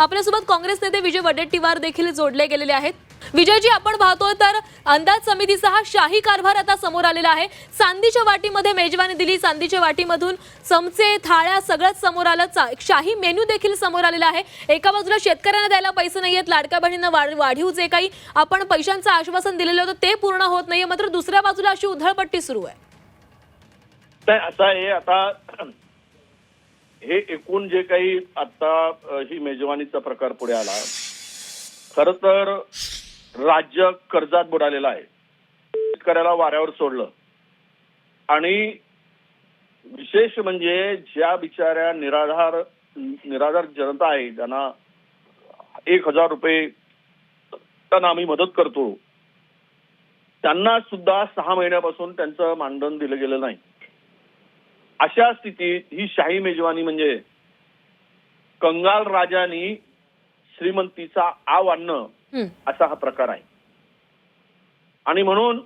आपल्यासोबत काँग्रेस नेते विजय वडेट्टीवार देखील जोडले गेलेले आहेत. विजयजी आपण पाहतोय तर अंदाज समितीचा हा शाही कारभार आता समोर आलेला आहे. चांदीच्या वाटीमध्ये मेजवानी दिली. चांदीच्या वाटीमधून चमचे थाळ्या सगळंच समोर आलं. एक शाही मेन्यू देखील समोर आलेला आहे. एका बाजूला शेतकऱ्यांना द्यायला पैसे नाही आहेत लाडक्या बहिणींना वाढ- वाढीव जे काही आपण पैशांचं आश्वासन दिलेलं होतं ते पूर्ण होत नाहीये. मात्र दुसऱ्या बाजूला अशी उधळपट्टी सुरू आहे. असं आहे आता हे एकूण जे काही आता ही मेजवानीचा प्रकार पुढे आला खर तर राज्य कर्जात बुडालेलं आहे. शेतकऱ्याला वाऱ्यावर सोडलं. आणि विशेष म्हणजे ज्या बिचाऱ्या निराधार निराधार जनता आहे ज्यांना एक हजार रुपये त्यांना आम्ही मदत करतो त्यांना सुद्धा सहा महिन्यापासून त्यांचं मानधन दिलं गेलं नाही. अशा स्थितीत ही शाही मेजवानी म्हणजे कंगाल राजानी श्रीमंतीचा आव आणणं. असा हा प्रकार आहे आणि म्हणून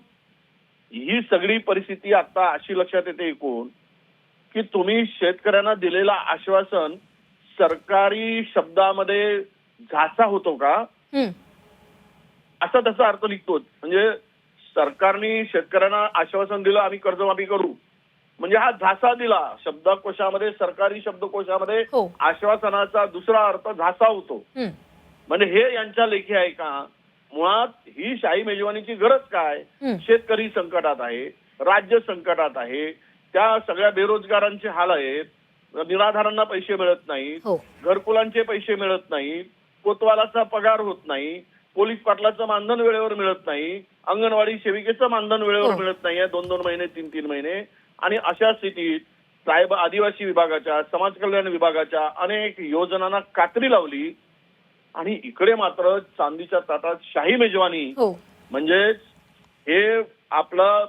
ही सगळी परिस्थिती आता अशी लक्षात येते एकूण की तुम्ही शेतकऱ्यांना दिलेलं आश्वासन सरकारी शब्दामध्ये झासा होतो का. असा तसा अर्थ निघतोच म्हणजे सरकारने शेतकऱ्यांना आश्वासन दिलं आम्ही कर्जमाफी करू म्हणजे हा झासा दिला शब्दकोशामध्ये सरकारी शब्दकोशामध्ये हो. आश्वासनाचा दुसरा अर्थ झासा होतो हं. म्हणजे हे यांच्या लेखी आहे का मुळात ही शाही मेजवानीची गरज काय हं. शेतकरी संकटात आहे राज्य संकटात आहे त्या सगळ्या बेरोजगारांचे हाल आहेत निराधारांना पैसे मिळत नाहीत हो घरकुलांचे पैसे मिळत नाही कोतवालाचा पगार होत नाही पोलीस पाटलाचं मानधन वेळेवर मिळत नाही अंगणवाडी सेविकेचं मानधन वेळेवर हो. मिळत नाहीये दोन दोन महिने तीन तीन महिने आणि अशा स्थितीत साहेब आदिवासी विभागाच्या समाज कल्याण विभागाच्या अनेक योजनांना कात्री लावली. आणि इकडे मात्र चांदीच्या ताटात शाही मेजवानी. हो. म्हणजेच हे आपलं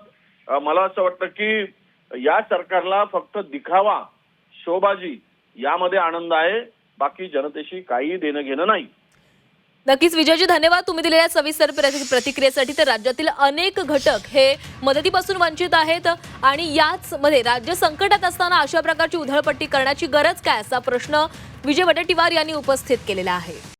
मला असं वाटतं की या सरकारला फक्त दिखावा शोबाजी यामध्ये आनंद आहे. बाकी जनतेशी काही देणं घेणं नाही. नक्कीच विजयजी धन्यवाद तुम्ही दिलेल्या सविस्तर प्रतिक्रियेसाठी. तर राज्यातील अनेक घटक हे मदतीपासून वंचित आहेत आणि याच मध्ये राज्य संकटात असताना अशा प्रकारची उधळपट्टी करण्याची गरज काय असा प्रश्न विजय वडेट्टीवार यांनी उपस्थित केलेला आहे.